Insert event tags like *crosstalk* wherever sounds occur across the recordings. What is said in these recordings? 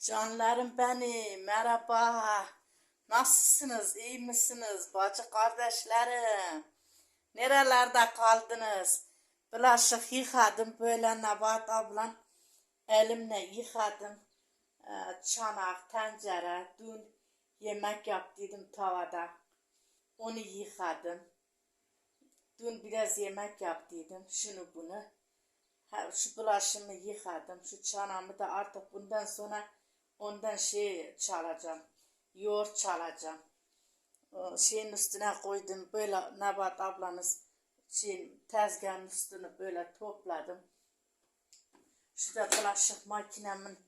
Canlarım benim, merhaba. Nasılsınız, iyi misiniz bacı kardeşlerim? Nerelerde kaldınız? Bulaşık yıkadım böyle Nebat ablan. Elimle yıkadım. Ee, çanak, tencere, dün yemek yaptıydım tavada. Onu yıkadım. Dün biraz yemek yaptıydım. Şunu bunu. Şu bulaşımı yıkadım. Şu çanamı da artık bundan sonra ondan şey çalacağım. Yoğurt çalacağım. O şeyin üstüne koydum. Böyle Nebat ablanız şeyin tezgahın üstünü böyle topladım. Şurada bulaşık makinemin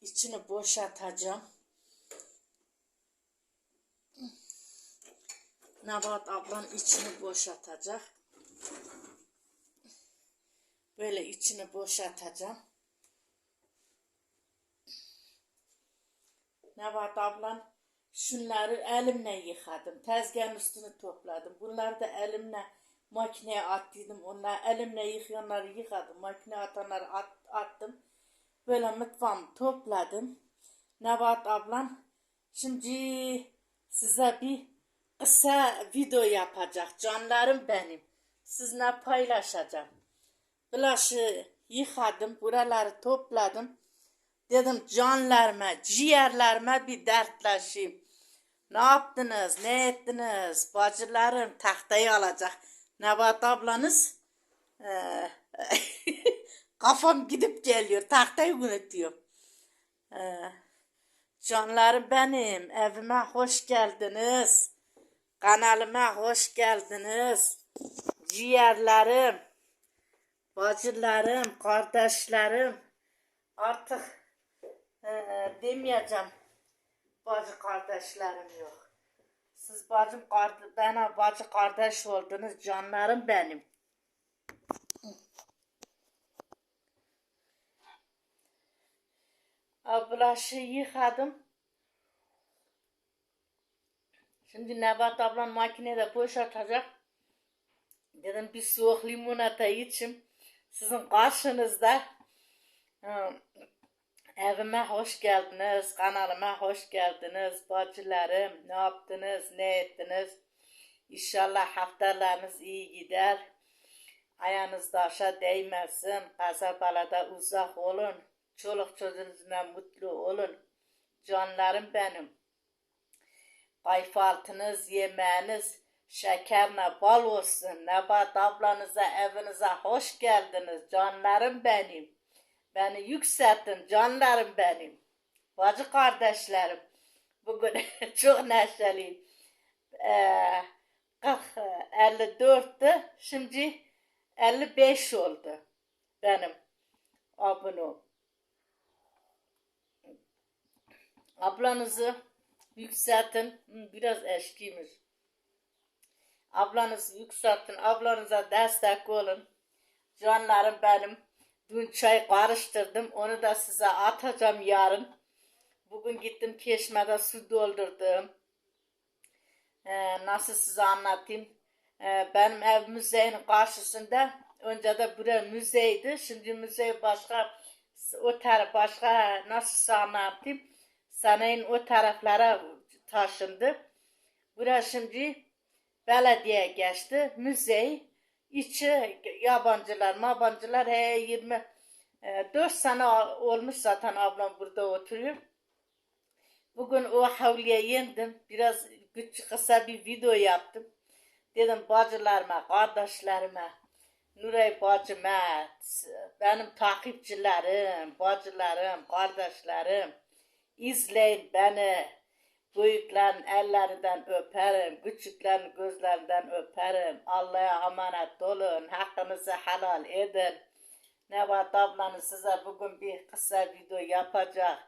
içini boşaltacağım. Nebat ablan içini boşaltacak. Böyle içini boşaltacağım. Nebat ablam şunları elimle yıkadım. Tezgahın üstünü topladım. Bunları da elimle makineye attıydım. Onlar elimle yıkayanları yıkadım. Makineye atanları at, attım. Böyle mutfağımı topladım. Nebat ablam şimdi size bir kısa video yapacak. Canlarım benim. Sizinle paylaşacağım. Bulaşığı yıkadım, buraları topladım. Dedim canlarıma, ciğerlerime bir dertleşeyim. Ne yaptınız, ne ettiniz? Bacılarım tahtayı alacak. Nebat ablanız eee, *laughs* kafam gidip geliyor. Tahtayı unutuyor. Eee, canlarım benim, evime hoş geldiniz. Kanalıma hoş geldiniz. Ciğerlerim. Bacılarım, kardeşlerim artık demeyeceğim bacı kardeşlerim yok. Siz bacım kardeş, bana bacı kardeş oldunuz canlarım benim. Ablaşı yıkadım. Şimdi Nebat ablam makinede boşaltacak. Dedim bir soğuk limonata içim. Sizin karşınızda. Evime hoş geldiniz. Kanalıma hoş geldiniz. Bacılarım ne yaptınız? Ne ettiniz? İnşallah haftalarınız iyi gider. Ayağınız taşa değmesin. Kasabalada uzak olun. Çoluk çocuğunuzla mutlu olun. Canlarım benim. Kayfaltınız, yemeğiniz şekerle bal olsun. Nebat ablanıza, evinize hoş geldiniz. Canlarım benim. Beni yükseltin canlarım benim. Bacı kardeşlerim. Bugün *laughs* çok neşeliyim. Ee, 40, 54'tü. Şimdi 55 oldu. Benim abonem. Ablanızı yükseltin. Biraz eşkiymiş. Ablanızı yükseltin. Ablanıza destek olun. Canlarım benim. Dün çay karıştırdım. Onu da size atacağım yarın. Bugün gittim keşmede su doldurdum. Ee, nasıl size anlatayım? Ee, benim ev müzeyin karşısında. Önce de buraya müzeydi. Şimdi müze başka o taraf başka nasıl size anlatayım? Sanayın o taraflara taşındı. Burası şimdi belediye geçti. Müze içi yabancılar, mabancılar he 20 e, 4 sene olmuş zaten ablam burada oturuyor. Bugün o havluya yendim. Biraz küçük kısa bir video yaptım. Dedim bacılarıma, kardeşlerime, Nuray bacıma, benim takipçilerim, bacılarım, kardeşlerim, izleyin beni. Büyüklerin ellerinden öperim, küçüklerin gözlerinden öperim. Allah'a emanet olun, hakkınızı helal edin. Nevat ablanız size bugün bir kısa video yapacak.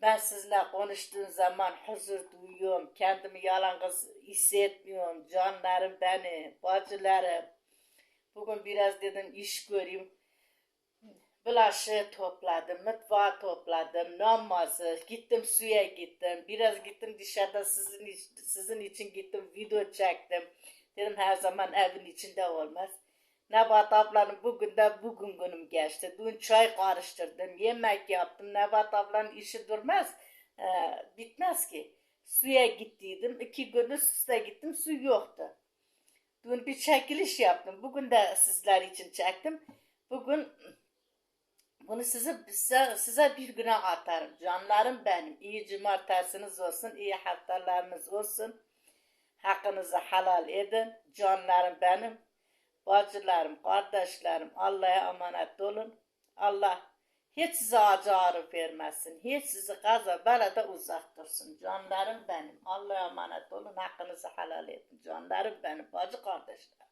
Ben sizinle konuştuğum zaman huzur duyuyorum. Kendimi yalnız hissetmiyorum. Canlarım beni, bacılarım. Bugün biraz dedim iş göreyim. Bulaşığı topladım, mutfağı topladım, namazı, gittim suya gittim, biraz gittim dışarıda sizin, sizin için gittim, video çektim. Dedim her zaman evin içinde olmaz. Nebat ablanın bugün de bugün günüm geçti. Dün çay karıştırdım, yemek yaptım. Nebat ablanın işi durmaz, ee, bitmez ki. Suya gittiydim, iki gün üst üste gittim, su yoktu. Dün bir çekiliş yaptım. Bugün de sizler için çektim. Bugün bunu size, size, size bir güne atarım. Canlarım benim. İyi cumartesiniz olsun, iyi haftalarınız olsun. Hakkınızı helal edin. Canlarım benim. Bacılarım, kardeşlerim Allah'a emanet olun. Allah hiç size acı ağrı vermesin. Hiç sizi kaza belada uzak dursun. Canlarım benim. Allah'a emanet olun. Hakkınızı helal edin. Canlarım benim. Bacı kardeşlerim.